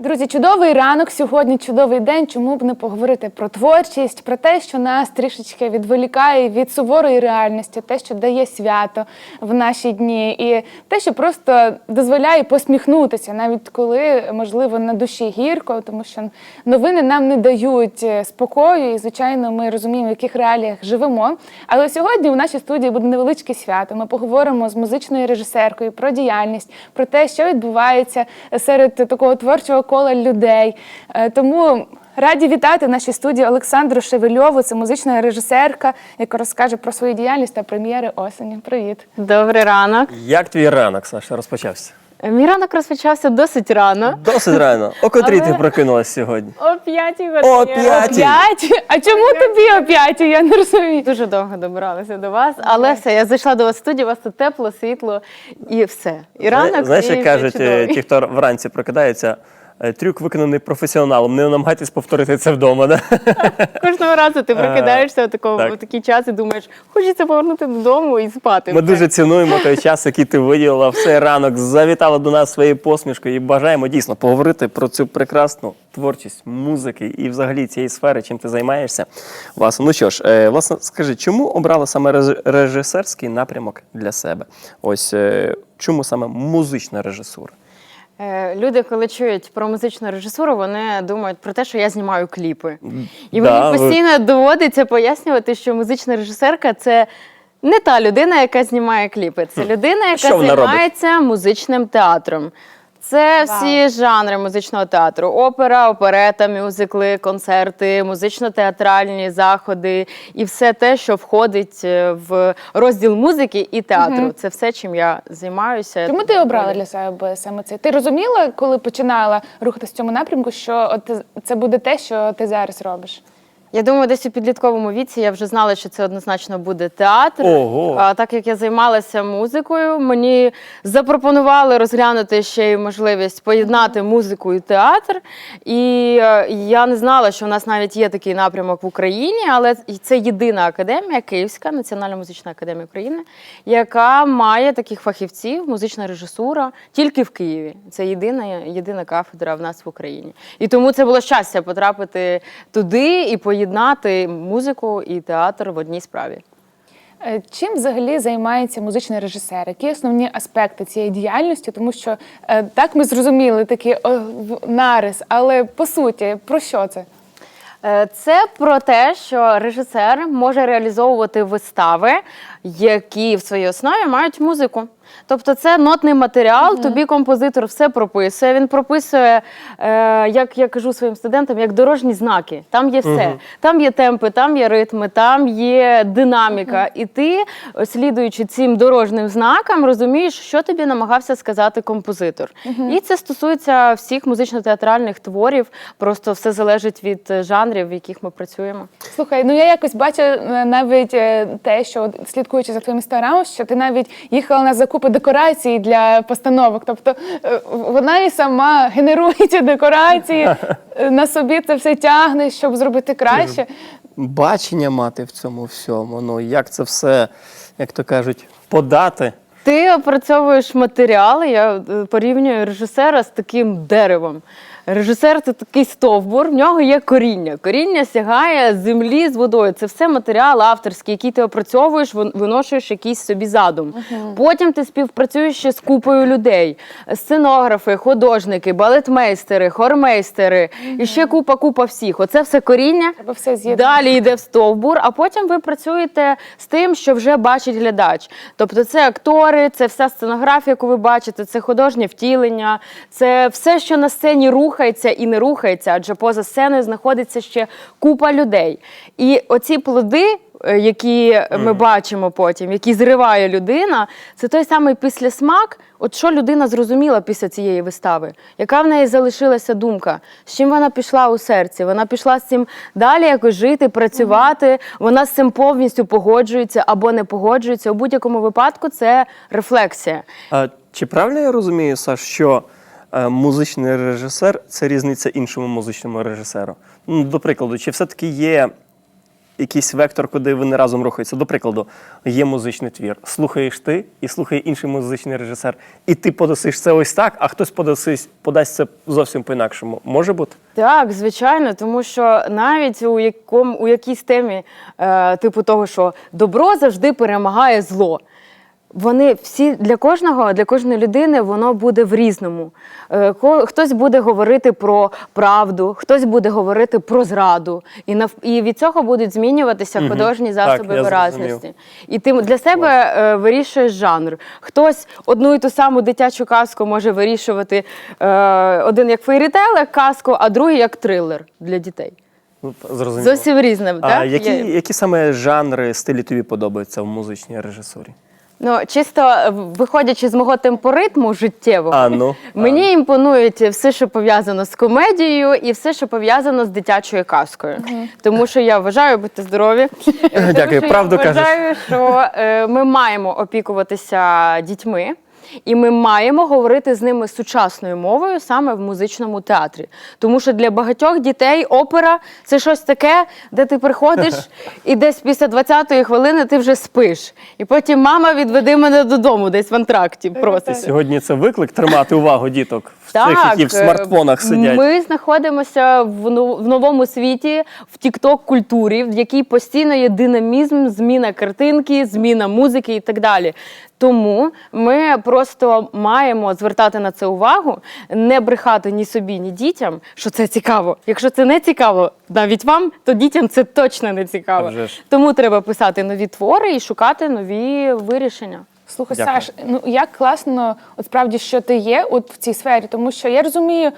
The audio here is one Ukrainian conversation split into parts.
Друзі, чудовий ранок сьогодні, чудовий день. Чому б не поговорити про творчість, про те, що нас трішечки відволікає від суворої реальності, те, що дає свято в наші дні, і те, що просто дозволяє посміхнутися, навіть коли можливо на душі гірко, тому що новини нам не дають е, спокою, і звичайно, ми розуміємо, в яких реаліях живемо. Але сьогодні у нашій студії буде невеличке свято. Ми поговоримо з музичною режисеркою про діяльність, про те, що відбувається серед такого творчого кола людей. Е, Тому раді вітати в нашій студії Олександру Шевельову. Це музична режисерка, яка розкаже про свою діяльність та прем'єри осені. Привіт. Добрий ранок. Як твій ранок, Саша, розпочався? Мій ранок розпочався досить рано. Досить рано. О котрій Але- ти прокинулась сьогодні? О п'ятій годині. О п'ятій. А чому тобі о п'ятій? Я не розумію. Дуже довго добиралася до вас, але все, я зайшла до вас в студію, у вас тут тепло, світло і все. І ранок, Знаєш, і як кажуть е, чудовий. ті, хто вранці прокидаються, е, трюк виконаний професіоналом. Не намагайтесь повторити це вдома. Да? Кожного разу ти прокидаєшся в такому так. в такий час і думаєш, хочеться повернути додому і спати. Ми Все. дуже цінуємо той час, який ти виділила в цей ранок, завітала до нас своєю посмішкою і бажаємо дійсно поговорити про цю прекрасну творчість музики і взагалі цієї сфери, чим ти займаєшся. Власне, ну що ж, е, власне, скажи, чому обрала саме режисерський напрямок для себе? Ось е, чому саме музична режисура? Е, Люди, коли чують про музичну режисуру, вони думають про те, що я знімаю кліпи. І Да, мені ви- постійно доводиться пояснювати, що музична режисерка це не та людина, яка знімає кліпи. Це людина, яка Що займається музичним театром. Це всі жанри музичного театру: опера, оперета, мюзикли, концерти, музично-театральні заходи і все те, що входить е, в розділ музики і театру. Це все, чим я займаюся. Чому ти обрала для себе саме це? Ти розуміла, коли починала рухатися в цьому напрямку, що от це буде те, що ти зараз робиш? Я думаю, десь у підлітковому віці я вже знала, що це однозначно буде театр. Ого. А так як я займалася музикою, мені запропонували розглянути ще й можливість поєднати музику і театр. І е, я не знала, що у нас навіть є такий напрямок в Україні, але це єдина академія, Київська Національна музична академія України, яка має таких фахівців, музична режисура тільки в Києві. Це єдина, єдина кафедра в нас в Україні. І тому це було щастя потрапити туди і поєднати музику і театр в одній справі. Е, Чим взагалі займається музичний режисер? Які основні аспекти цієї діяльності? Тому що е, так ми зрозуміли такий нарис, але по суті, про що це? Е, Це про те, що режисер може реалізовувати вистави, які в своїй основі мають музику. Тобто це нотний матеріал, тобі композитор все прописує. Він прописує, е, як я кажу своїм студентам, як дорожні знаки. Там є все. Там є темпи, там є ритми, там є динаміка. І ти, слідуючи цим дорожнім знакам, розумієш, що тобі намагався сказати композитор. І це стосується всіх музично-театральних творів. Просто все залежить від е, жанрів, в яких ми працюємо. Слухай, ну я якось бачу е, навіть е, те, що слідкуючи за твоїм інстаграмом, що ти навіть їхала на закупи декорацій для постановок. Тобто е, вона і сама генерує ці декорації, на собі це все тягне, щоб зробити краще. Бачення мати в цьому всьому. Ну як це все, як то кажуть, подати. Ти опрацьовуєш матеріали. Я е, порівнюю режисера з таким деревом. Режисер це такий стовбур, в нього є коріння. Коріння сягає з землі з водою. Це все матеріал авторський, який ти опрацьовуєш, вин- виношуєш якийсь собі задум. Потім ти співпрацюєш ще з купою людей: сценографи, художники, балетмейстери, хормейстери і ще купа купа всіх. Оце все коріння. Треба все з'єднати. Далі йде в стовбур, а потім ви працюєте з тим, що вже бачить глядач. Тобто це актори, це вся сценографія, яку ви бачите, це художнє втілення, це все, що на сцені рухається і не рухається, адже поза сценою знаходиться ще купа людей. І оці плоди. е, Які ми бачимо потім, які зриває людина, це той самий післясмак. От що людина зрозуміла після цієї вистави, яка в неї залишилася думка, з чим вона пішла у серці? Вона пішла з цим далі якось жити, працювати. Вона з цим повністю погоджується або не погоджується. У будь-якому випадку це рефлексія. А чи правильно я розумію, Саш, що музичний режисер це різниця іншому музичному режисеру? Ну, до прикладу, чи все-таки є якийсь вектор, куди вони разом рухаються. До прикладу, є музичний твір. Слухаєш ти і слухає інший музичний режисер. І ти подасиш це ось так, а хтось подасись, подасть це зовсім по-інакшому. Може бути? Так, звичайно, тому що навіть у якому у якійсь темі, е, типу того, що добро завжди перемагає зло. Вони всі для кожного, для кожної людини воно буде в різному. Е, Хтось буде говорити про правду, хтось буде говорити про зраду, і нав... і від цього будуть змінюватися художні засоби я виразності. зрозумів. І ти для себе е, вирішуєш жанр. Хтось одну і ту саму дитячу казку може вирішувати е, один як фейрітейл, як казку, а другий як трилер для дітей. Ну, Зрозуміло. Зовсім різне. А так? які, які саме жанри, стилі тобі подобаються в музичній режисурі? Ну, чисто е, виходячи з мого темпоритму життєвого, А, ну, мені імпонують все, що пов'язано з комедією, і все, що пов'язано з дитячою казкою. Тому що я вважаю, будьте здорові. Тому Дякую, що правду я кажеш. що е, ми маємо опікуватися дітьми. І ми маємо говорити з ними сучасною мовою саме в музичному театрі. Тому що для багатьох дітей опера це щось таке, де ти приходиш, і десь після 20-ї хвилини ти вже спиш. І потім мама відведи мене додому, десь в антракті просить. Сьогодні це виклик тримати увагу діток цих, які в е, смартфонах сидять. Ми знаходимося в, ну- новому світі, в тікток культурі, в якій постійно є динамізм, зміна картинки, зміна музики і так далі. Тому ми просто маємо звертати на це увагу, не брехати ні собі, ні дітям, що це цікаво. Якщо це не цікаво навіть вам, то дітям це точно не цікаво. Тому треба писати нові твори і шукати нові вирішення. Слухай, Дякую. Саш, ну як класно, от справді, що ти є от в цій сфері, тому що я розумію.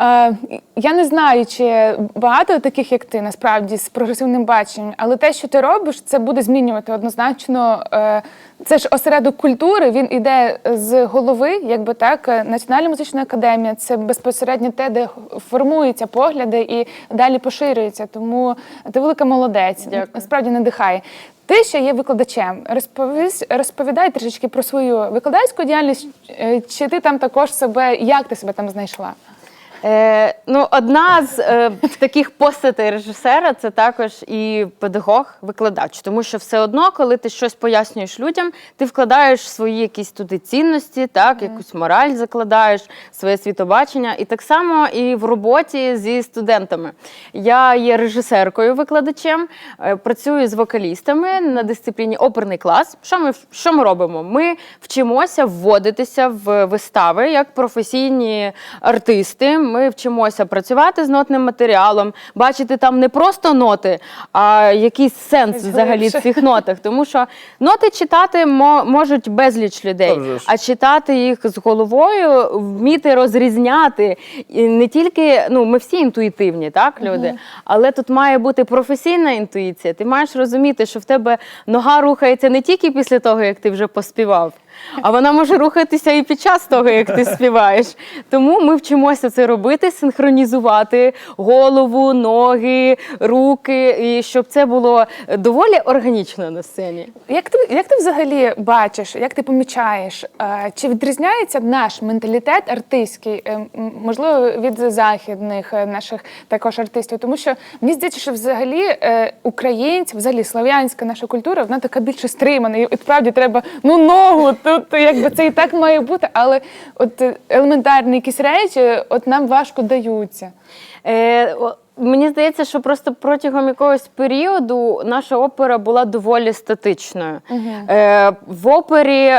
Е, я не знаю, чи багато таких, як ти, насправді з прогресивним баченням, але те, що ти робиш, це буде змінювати однозначно. Е, це ж осередок культури, він іде з голови, якби так, е, Національна музична академія це безпосередньо те, де формуються погляди і далі поширюються. Тому ти велика молодець. Дякую. Насправді надихає. Ти ще є викладачем. Розповісь, розповідай трішечки про свою викладацьку діяльність. Е, Чи ти там також себе, як ти себе там знайшла? Е, ну, одна з е, таких постатей режисера це також і педагог, викладач. Тому що все одно, коли ти щось пояснюєш людям, ти вкладаєш свої якісь туди цінності, так, якусь мораль закладаєш, своє світобачення. І так само і в роботі зі студентами. Я є режисеркою, викладачем, е, працюю з вокалістами на дисципліні оперний клас. Що ми, що ми робимо? Ми вчимося вводитися в вистави як професійні артисти. Ми вчимося працювати з нотним матеріалом, бачити там не просто ноти, а якийсь сенс взагалі глибше. в цих нотах. Тому що ноти читати мо- можуть безліч людей, Та вже ж. а читати їх з головою, вміти розрізняти. І не тільки ну, ми всі інтуїтивні, так, люди, але тут має бути професійна інтуїція. Ти маєш розуміти, що в тебе нога рухається не тільки після того, як ти вже поспівав. А вона може рухатися і під час того, як ти співаєш. Тому ми вчимося це робити, синхронізувати голову, ноги, руки, і щоб це було доволі органічно на сцені. Як ти, як ти взагалі бачиш, як ти помічаєш, е, чи відрізняється наш менталітет артистський, е, можливо, від західних е, наших також артистів? Тому що мені здається, що взагалі українці, взагалі слав'янська наша культура, вона така більше стримана. І справді треба ну ногу. Тут якби це і так має бути, але от е, елементарні якісь речі, от нам важко даються. Е, мені здається, що просто протягом якогось періоду наша опера була доволі статичною. Е, в опері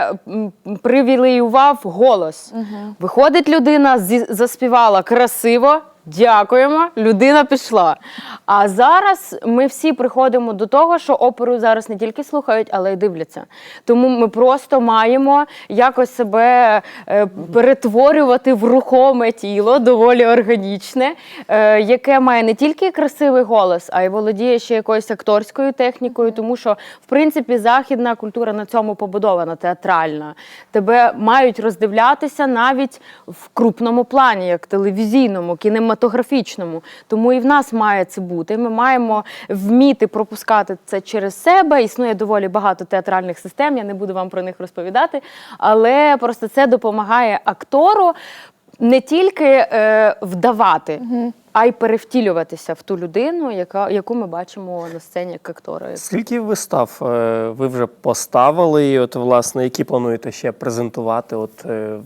привілеював голос. Виходить людина, зі- заспівала красиво. Дякуємо, людина пішла. А зараз ми всі приходимо до того, що оперу зараз не тільки слухають, але й дивляться. Тому ми просто маємо якось себе е, перетворювати в рухоме тіло, доволі органічне, е, яке має не тільки красивий голос, а й володіє ще якоюсь акторською технікою, тому що в принципі західна культура на цьому побудована, театральна. Тебе мають роздивлятися навіть в крупному плані, як телевізійному, кінематографічному. Тому і в нас має це бути. Ми маємо вміти пропускати це через себе. Існує доволі багато театральних систем. Я не буду вам про них розповідати, але просто це допомагає актору не тільки е, вдавати. а й перевтілюватися в ту людину, яка, яку ми бачимо на сцені як актори. Скільки вистав е, ви вже поставили? І от, власне, які плануєте ще презентувати? От, е,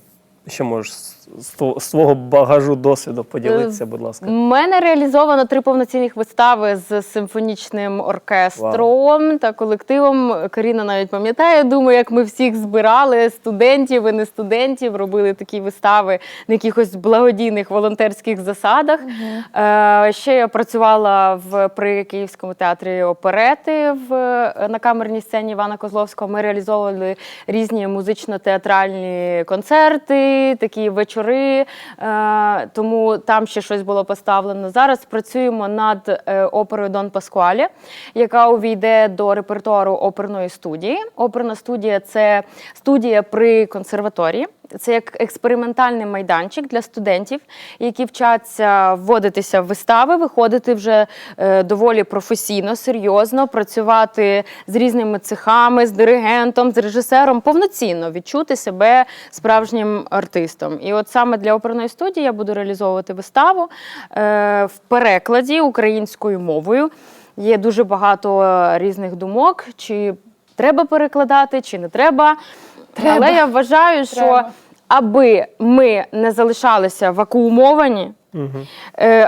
що можеш з, твого багажу досвіду поділитися, будь ласка. У мене реалізовано три повноцінних вистави з симфонічним оркестром та колективом. Каріна навіть пам'ятає, думаю, як ми всіх збирали студентів і не студентів, робили такі вистави на якихось благодійних волонтерських засадах. Е, ще я працювала в при Київському театрі оперети в на камерній сцені Івана Козловського. Ми реалізовували різні музично-театральні концерти, такі вечори. Е, тому там ще щось було поставлено. Зараз працюємо над е, оперою Дон Паскуалі, яка увійде до репертуару оперної студії. Оперна студія це студія при консерваторії. Це як експериментальний майданчик для студентів, які вчаться вводитися в вистави, виходити вже е, доволі професійно, серйозно, працювати з різними цехами, з диригентом, з режисером, повноцінно відчути себе справжнім артистом. І от саме для оперної студії я буду реалізовувати виставу е, в перекладі українською мовою. Є дуже багато різних думок, чи треба перекладати, чи не треба. Треба. Але я вважаю, що Треба. аби ми не залишалися вакуумовані, угу.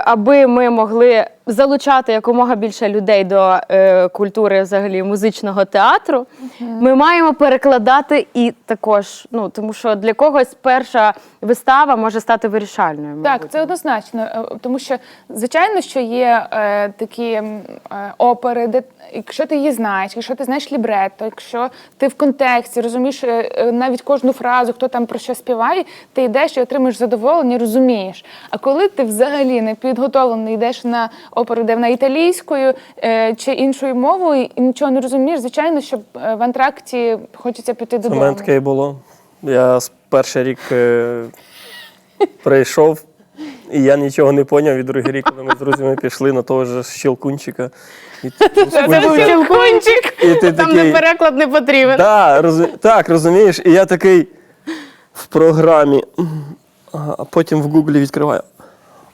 аби ми могли залучати якомога більше людей до е, культури взагалі музичного театру, ми маємо перекладати і також, ну тому що для когось перша вистава може стати вирішальною. Так, це однозначно, е, тому що звичайно, що є е, такі е, опери, де якщо ти її знаєш, якщо ти знаєш лібретто, якщо ти в контексті розумієш е, е, навіть кожну фразу, хто там про що співає, ти йдеш і отримуєш задоволення, розумієш. А коли ти взагалі не підготовлений, йдеш на оперу, де вона італійською е, чи іншою мовою, і нічого не розумієш, звичайно, що е, в антракті хочеться піти У додому. мене таке і було. Я перший рік е, прийшов, і я нічого не поняв. І другий рік, коли ми з друзями пішли на того ж щелкунчика. І, Це був щелкунчик, і ти там такий, не переклад не потрібен. Да. Так, розумієш, і я такий в програмі, а потім в гуглі відкриваю.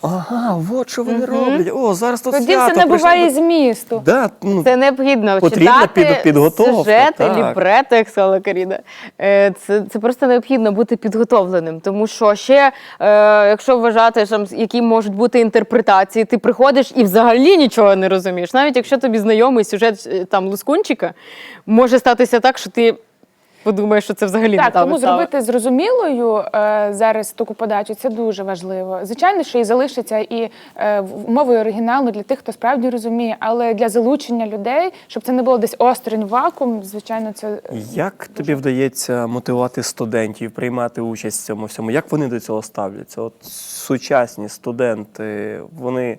Ага, от що вони роблять. О, зараз тут Тоді свято. все прийшли набуває до- змісту. Да, ну, Це необхідно Потрібна читати під- підготовка, сюжети, так. лібрети, як сказала Каріна. Е, Це, це просто необхідно бути підготовленим. Тому що ще, е, якщо вважати, що, там, які можуть бути інтерпретації, ти приходиш і взагалі нічого не розумієш. Навіть якщо тобі знайомий сюжет е, там Лускунчика, може статися так, що ти подумаєш, що це взагалі не Так, та тому вистава. зробити зрозумілою е, зараз таку подачу це дуже важливо. Звичайно, що і залишиться і е, мовою оригіналу для тих, хто справді розуміє, але для залучення людей, щоб це не було десь осторонь вакуум, звичайно, це Як тобі вдається мотивувати студентів, приймати участь в цьому всьому? Як вони до цього ставляться? От сучасні студенти, вони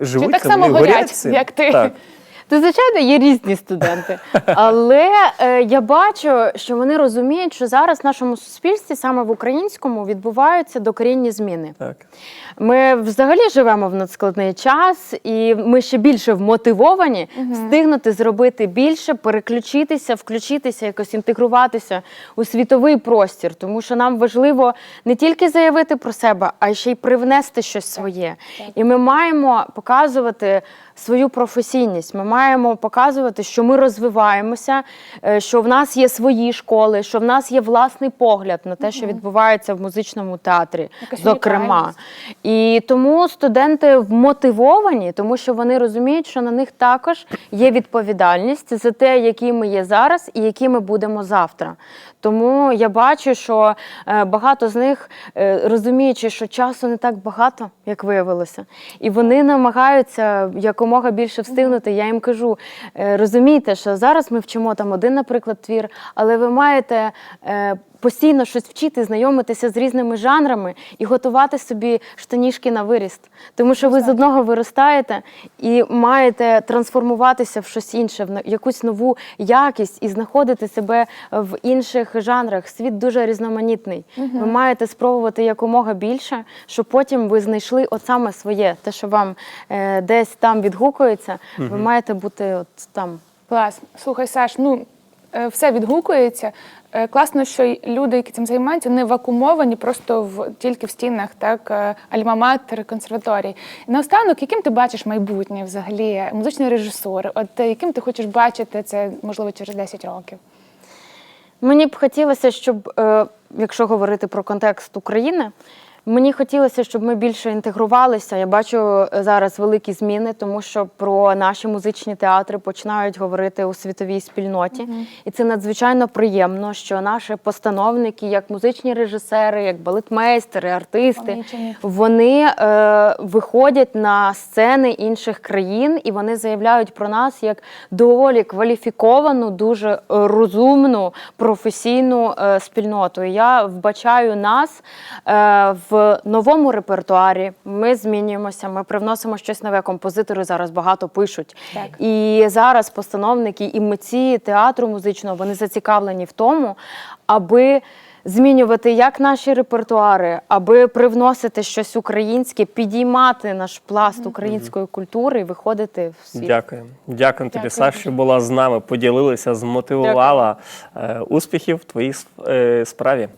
живуть чи так само горять, як ти. Так. То, звичайно, є різні студенти. Але е, я бачу, що вони розуміють, що зараз в нашому суспільстві, саме в українському, відбуваються докорінні зміни. так. Ми взагалі живемо в надскладний час, і ми ще більше вмотивовані встигнути зробити більше, переключитися, включитися, якось інтегруватися у світовий простір. Тому що нам важливо не тільки заявити про себе, а ще й привнести щось своє. І ми маємо показувати. Свою професійність ми маємо показувати, що ми розвиваємося, е, що в нас є свої школи, що в нас є власний погляд на те, що відбувається в музичному театрі, Якась зокрема. І тому студенти вмотивовані, тому що вони розуміють, що на них також є відповідальність за те, які ми є зараз і які ми будемо завтра. Тому я бачу, що е, багато з них, е, розуміючи, що часу не так багато, як виявилося, і вони намагаються якомога більше встигнути. Я їм кажу: е, розумійте, що зараз ми вчимо там один, наприклад, твір, але ви маєте. Постійно щось вчити, знайомитися з різними жанрами і готувати собі штанішки на виріст. Тому що ви з одного виростаєте і маєте трансформуватися в щось інше, в якусь нову якість і знаходити себе в інших жанрах. Світ дуже різноманітний. Ви маєте спробувати якомога більше, щоб потім ви знайшли от саме своє, те, що вам е, десь там відгукується. Ви маєте бути от там. Клас. Слухай, Саш, ну е, все відгукується. Е, класно, що люди, які цим займаються, не вакуумовані просто в тільки в стінах, так е, альма-матер, консерваторій. Наостанок, яким ти бачиш майбутнє взагалі, музичний режисур, От е, яким ти хочеш бачити це можливо через 10 років? Мені б хотілося, щоб, якщо говорити про контекст України, мені хотілося, щоб ми більше інтегрувалися. Я бачу е, зараз великі зміни, тому що про наші музичні театри починають говорити у світовій спільноті. І це надзвичайно приємно, що наші постановники, як музичні режисери, як балетмейстери, артисти, вони е, виходять на сцени інших країн і вони заявляють про нас як доволі кваліфіковану, дуже е, розумну, професійну е, спільноту. І я вбачаю нас е, в новому репертуарі. Ми змінюємося, ми привносимо щось нове. Композитори зараз багато пишуть. Так. І зараз постановники і митці театру музичного вони зацікавлені в тому, аби змінювати як наші репертуари, аби привносити щось українське, підіймати наш пласт української культури і виходити в світ. Дякую. Дякую тобі, Дякую Саш, що була з нами, поділилася, змотивувала. Е, Успіхів в твоїй е, справі.